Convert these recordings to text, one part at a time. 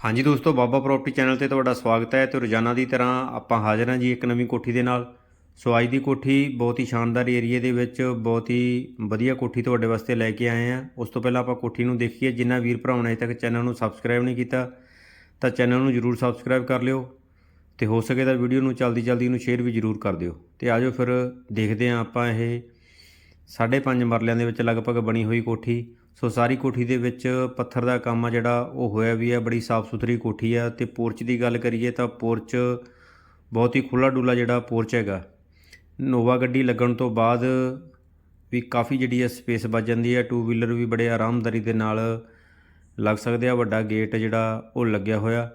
ਹਾਂਜੀ ਦੋਸਤੋ, ਬਾਬਾ property channel ਤੇ ਤੁਹਾਡਾ ਸਵਾਗਤ ਹੈ ਤੇ ਰੋਜ਼ਾਨਾ ਦੀ ਤਰ੍ਹਾਂ ਆਪਾਂ ਹਾਜ਼ਰ ਹਾਂ ਜੀ ਇੱਕ ਨਵੀਂ ਕੋਠੀ ਦੇ ਨਾਲ। ਸੋ ਅੱਜ ਦੀ ਕੋਠੀ ਬਹੁਤ ਹੀ ਸ਼ਾਨਦਾਰ ਏਰੀਆ ਦੇ ਵਿੱਚ ਬਹੁਤ ਹੀ ਵਧੀਆ ਕੋਠੀ ਤੁਹਾਡੇ ਵਾਸਤੇ ਲੈ ਕੇ ਆਏ ਹਾਂ। ਉਸ ਤੋਂ ਪਹਿਲਾਂ ਆਪਾਂ ਕੋਠੀ ਨੂੰ ਦੇਖੀਏ। ਜਿਨ੍ਹਾਂ ਵੀਰ ਭਰਾਵਾਂ ਨੇ ਅਜੇ ਤੱਕ ਚੈਨਲ ਨੂੰ ਸਬਸਕ੍ਰਾਈਬ ਨਹੀਂ ਕੀਤਾ, ਤਾਂ ਚੈਨਲ ਨੂੰ ਜਰੂਰ ਸਬਸਕ੍ਰਾਈਬ ਕਰ ਲਿਓ ਤੇ ਹੋ ਸਕੇ ਤਾਂ ਵੀਡੀਓ ਨੂੰ ਜਲਦੀ ਜਲਦੀ ਨੂੰ ਸ਼ੇਅਰ ਵੀ ਜਰੂਰ ਕਰ ਦਿਓ। ਤੇ ਆਜੋ ਫਿਰ ਦੇਖਦੇ ਹਾਂ ਆਪਾਂ ਇਹ ਸਾਢੇ ਪੰਜ ਮਰਲਿਆਂ ਦੇ ਵਿੱਚ ਲਗਭਗ ਬਣੀ ਹੋਈ ਕੋਠੀ। ਸੋ ਸਾਰੀ ਕੋਠੀ ਦੇ ਵਿੱਚ ਪੱਥਰ ਦਾ ਕੰਮ ਆ ਜਿਹੜਾ, ਉਹ ਹੋਇਆ ਵੀ ਆ, ਬੜੀ ਸਾਫ਼ ਸੁਥਰੀ ਕੋਠੀ ਆ ਤੇ ਪੋਰਚ ਦੀ ਗੱਲ ਕਰੀਏ ਤਾਂ ਪੋਰਚ ਬਹੁਤ ਹੀ ਖੁੱਲਾ ਡੁੱਲਾ ਜਿਹੜਾ ਪੋਰਚ ਹੈਗਾ। ਨੋਵਾ ਗੱਡੀ ਲੱਗਣ ਤੋਂ ਬਾਅਦ ਵੀ ਕਾਫੀ ਜਿਹੜੀ ਹੈ ਸਪੇਸ ਬਚ ਜਾਂਦੀ ਹੈ ਟੂ ਵੀਲਰ ਵੀ ਬੜੇ ਆਰਾਮਦਾਰੀ ਦੇ ਨਾਲ ਲੱਗ ਸਕਦੇ ਆ, ਵੱਡਾ ਗੇਟ ਜਿਹੜਾ, ਉਹ ਲੱਗਿਆ ਹੋਇਆ।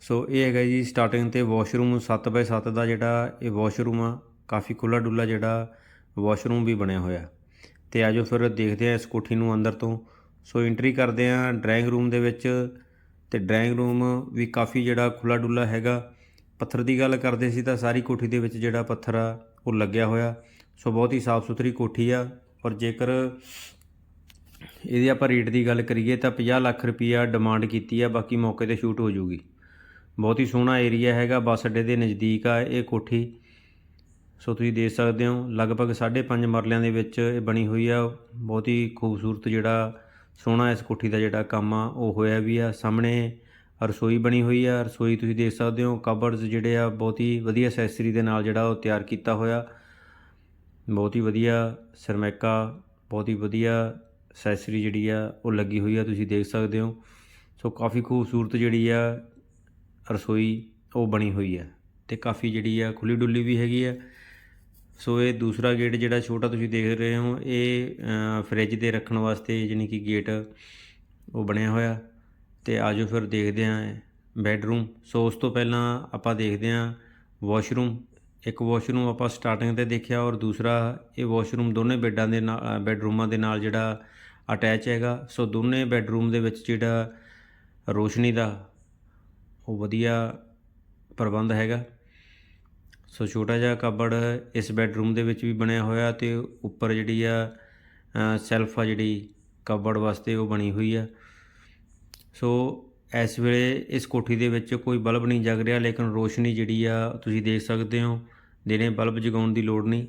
ਸੋ ਇਹ ਹੈਗਾ ਜੀ ਸਟਾਰਟਿੰਗ ਤੇ ਵਾਸ਼ਰੂਮ 7x7 ਦਾ ਜਿਹੜਾ ਇਹ ਵਾਸ਼ਰੂਮ ਆ, ਕਾਫੀ ਖੁੱਲਾ ਡੁੱਲਾ ਜਿਹੜਾ ਵਾਸ਼ਰੂਮ ਵੀ ਬਣਿਆ ਹੋਇਆ। ਤੇ ਆਜੋ ਫਿਰ ਦੇਖਦੇ ਆ ਇਸ ਕੋਠੀ ਨੂੰ ਅੰਦਰ ਤੋਂ। ਸੋ ਐਂਟਰੀ ਕਰਦੇ ਆ ਡਰਾਇੰਗ ਰੂਮ ਦੇ ਵਿੱਚ ਤੇ ਡਰਾਇੰਗ ਰੂਮ ਵੀ ਕਾਫੀ ਜਿਹੜਾ ਖੁੱਲਾ ਡੁੱਲਾ ਹੈਗਾ। ਪੱਥਰ ਦੀ ਗੱਲ ਕਰਦੇ ਸੀ ਤਾਂ ਸਾਰੀ ਕੋਠੀ ਦੇ ਵਿੱਚ ਜਿਹੜਾ ਪੱਥਰ ਆ, ਉਹ ਲੱਗਿਆ ਹੋਇਆ। ਸੋ ਬਹੁਤ ਹੀ ਸਾਫ਼ ਸੁਥਰੀ ਕੋਠੀ ਆ ਔਰ ਜੇਕਰ ਇਹਦੀ ਆਪਾਂ ਰੇਟ ਦੀ ਗੱਲ ਕਰੀਏ ਤਾਂ 50 ਲੱਖ ਰੁਪਈਆ ਡਿਮਾਂਡ ਕੀਤੀ ਆ, ਬਾਕੀ ਮੌਕੇ ਤੇ ਸ਼ੂਟ ਹੋ ਜੂਗੀ। ਬਹੁਤ ਹੀ ਸੋਹਣਾ ਏਰੀਆ ਹੈਗਾ, ਬੱਸ ਅੱਡੇ ਦੇ ਨਜ਼ਦੀਕ ਆ ਇਹ ਕੋਠੀ। ਸੋ ਤੁਸੀਂ ਦੇਖ ਸਕਦੇ ਹੋ, ਲਗਭਗ 5.5 ਮਰਲਿਆਂ ਦੇ ਵਿੱਚ ਇਹ ਬਣੀ ਹੋਈ ਆ। ਬਹੁਤ ਹੀ ਖੂਬਸੂਰਤ ਜਿਹੜਾ ਸੋਹਣਾ ਇਸ ਕੋਠੀ ਦਾ ਜਿਹੜਾ ਕੰਮ ਆ, ਉਹ ਹੋਇਆ ਵੀ ਆ। ਸਾਹਮਣੇ ਰਸੋਈ ਬਣੀ ਹੋਈ ਆ। ਰਸੋਈ ਤੁਸੀਂ ਦੇਖ ਸਕਦੇ ਹੋ, ਕਬਰਡਸ ਜਿਹੜੇ ਆ, ਬਹੁਤ ਹੀ ਵਧੀਆ ਐਕਸੈਸਰੀ ਦੇ ਨਾਲ ਜਿਹੜਾ ਉਹ ਤਿਆਰ ਕੀਤਾ ਹੋਇਆ। ਬਹੁਤ ਹੀ ਵਧੀਆ ਸਰਮੈਕਾ, ਬਹੁਤ ਹੀ ਵਧੀਆ ਐਕਸੈਸਰੀ ਜਿਹੜੀ ਆ, ਉਹ ਲੱਗੀ ਹੋਈ ਆ, ਤੁਸੀਂ ਦੇਖ ਸਕਦੇ ਹੋ। ਸੋ ਕਾਫੀ ਖੂਬਸੂਰਤ ਜਿਹੜੀ ਆ ਰਸੋਈ, ਉਹ ਬਣੀ ਹੋਈ ਹੈ ਤੇ ਕਾਫੀ ਜਿਹੜੀ ਆ ਖੁੱਲੀ ਡੁੱਲੀ ਵੀ ਹੈਗੀ ਆ। ਸੋ ਇਹ ਦੂਸਰਾ ਗੇਟ ਜਿਹੜਾ ਛੋਟਾ ਤੁਸੀਂ ਦੇਖ ਰਹੇ ਹੋ, ਇਹ ਫ੍ਰਿਜ ਦੇ ਰੱਖਣ ਵਾਸਤੇ ਯਾਨੀ ਕਿ ਗੇਟ ਉਹ ਬਣਿਆ ਹੋਇਆ। ਤੇ ਆਜੋ ਫਿਰ ਦੇਖਦੇ ਆਂ ਬੈੱਡਰੂਮ ਸੋ ਉਸ ਤੋਂ ਪਹਿਲਾਂ ਆਪਾਂ ਦੇਖਦੇ ਆਂ ਵਾਸ਼ਰੂਮ ਇੱਕ ਵਾਸ਼ਰੂਮ ਆਪਾਂ ਸਟਾਰਟਿੰਗ ਤੇ ਦੇਖਿਆ ਔਰ ਦੂਸਰਾ ਇਹ ਵਾਸ਼ਰੂਮ ਦੋਨੇ ਬੈੱਡਾਂ ਦੇ ਨਾਲ ਬੈੱਡਰੂਮਾਂ ਦੇ ਨਾਲ ਜਿਹੜਾ ਅਟੈਚ ਹੈਗਾ। ਸੋ ਦੋਨੇ ਬੈੱਡਰੂਮ ਦੇ ਵਿੱਚ ਜਿਹੜਾ ਰੋਸ਼ਨੀ ਦਾ ਉਹ ਵਧੀਆ ਪ੍ਰਬੰਧ ਹੈਗਾ। ਸੋ ਛੋਟਾ ਜਿਹਾ ਕਬੜ ਇਸ ਬੈੱਡਰੂਮ ਦੇ ਵਿੱਚ ਵੀ ਬਣਿਆ ਹੋਇਆ ਤੇ ਉੱਪਰ ਜਿਹੜੀ ਆ ਸੈਲਫ ਆ ਜਿਹੜੀ ਕਬੜ ਵਾਸਤੇ ਉਹ ਬਣੀ ਹੋਈ ਆ। ਸੋ ਇਸ ਵੇਲੇ ਇਸ ਕੋਠੀ ਦੇ ਵਿੱਚ ਕੋਈ ਬਲਬ ਨਹੀਂ ਜਗ ਰਿਹਾ, ਲੇਕਿਨ ਰੋਸ਼ਨੀ ਜਿਹੜੀ ਆ, ਤੁਸੀਂ ਦੇਖ ਸਕਦੇ ਹੋ, ਦਿਨੇ ਬਲਬ ਜਗਾਉਣ ਦੀ ਲੋੜ ਨਹੀਂ।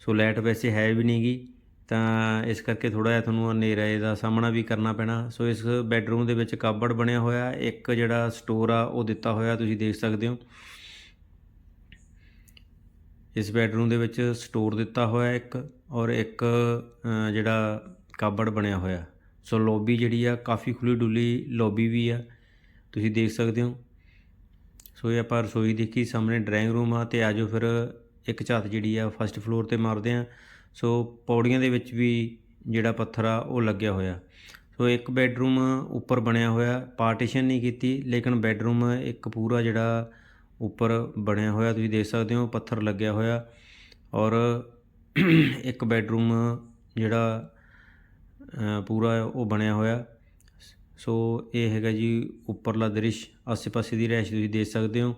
ਸੋ ਲਾਈਟ ਵੈਸੇ ਹੈ ਵੀ ਨਹੀਂਗੀ, ਤਾਂ ਇਸ ਕਰਕੇ ਥੋੜਾ ਜਿਹਾ ਤੁਹਾਨੂੰ ਹਨੇਰੇ ਦਾ ਸਾਹਮਣਾ ਵੀ ਕਰਨਾ ਪੈਣਾ। ਸੋ ਇਸ ਬੈੱਡਰੂਮ ਦੇ ਵਿੱਚ ਕਾਬੜ ਬਣਿਆ ਹੋਇਆ, ਇੱਕ ਜਿਹੜਾ ਸਟੋਰ ਆ, ਉਹ ਦਿੱਤਾ ਹੋਇਆ ਤੁਸੀਂ ਦੇਖ ਸਕਦੇ ਹੋ। ਇਸ ਬੈਡਰੂਮ ਦੇ ਵਿੱਚ ਸਟੋਰ ਦਿੱਤਾ ਹੋਇਆ ਇੱਕ ਔਰ ਇੱਕ ਜਿਹੜਾ ਕਾਬੜ ਬਣਿਆ ਹੋਇਆ। ਸੋ ਲੌਬੀ ਜਿਹੜੀ ਆ ਕਾਫੀ ਖੁੱਲੀ ਡੁੱਲੀ ਲੌਬੀ ਵੀ ਆ। ਤੁਸੀਂ ਦੇਖ ਸਕਦੇ ਹੋ। ਸੋ ਇਹ ਆਪਾਂ ਰਸੋਈ ਦੇਖੀ, ਸਾਹਮਣੇ ਡਰਾਇੰਗ ਰੂਮ ਆ ਤੇ ਆਜੋ ਫਿਰ ਇੱਕ ਝਾਤ ਜਿਹੜੀ ਆ ਫਸਟ ਫਲੋਰ ਤੇ ਮਾਰਦੇ ਆ। ਸੋ ਪੌੜੀਆਂ ਦੇ ਵਿੱਚ ਵੀ ਜਿਹੜਾ ਪੱਥਰ ਆ ਉਹ ਲੱਗਿਆ ਹੋਇਆ। ਸੋ ਇੱਕ ਬੈੱਡਰੂਮ ਉੱਪਰ ਬਣਿਆ ਹੋਇਆ, ਪਾਰਟੀਸ਼ਨ ਨਹੀਂ ਕੀਤੀ, ਲੇਕਿਨ ਬੈੱਡਰੂਮ ਇੱਕ ਪੂਰਾ ਜਿਹੜਾ ਉੱਪਰ ਬਣਿਆ ਹੋਇਆ, ਤੁਸੀਂ ਦੇਖ ਸਕਦੇ ਹੋ, ਪੱਥਰ ਲੱਗਿਆ ਹੋਇਆ। ਔਰ ਇੱਕ ਬੈਡਰੂਮ ਜਿਹੜਾ ਪੂਰਾ ਉਹ ਬਣਿਆ ਹੋਇਆ। ਸੋ ਇਹ ਹੈਗਾ ਜੀ ਉੱਪਰਲਾ ਦ੍ਰਿਸ਼, ਆਸੇ-ਪਾਸੇ ਦੀ ਰਹਿਸ਼ ਤੁਸੀਂ ਦੇਖ ਸਕਦੇ ਹੋ।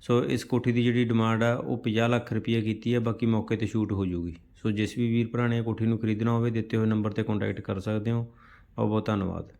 ਸੋ ਇਸ ਕੋਠੀ ਦੀ ਜਿਹੜੀ ਡਿਮਾਂਡ ਆ, ਉਹ 50 ਲੱਖ ਰੁਪਏ ਕੀਤੀ ਹੈ, ਬਾਕੀ ਮੌਕੇ ਤੇ ਸ਼ੂਟ ਹੋ ਜਾਊਗੀ। ਸੋ ਜਿਸ ਵੀ ਵੀਰ ਭਰਾ ਨੇ ਕੋਠੀ ਨੂੰ ਖਰੀਦਣਾ ਹੋਵੇ, ਦਿੱਤੇ ਹੋਏ ਨੰਬਰ ਤੇ ਕੰਟੈਕਟ ਕਰ ਸਕਦੇ ਹੋ। ਬਹੁਤ ਬਹੁਤ ਧੰਨਵਾਦ।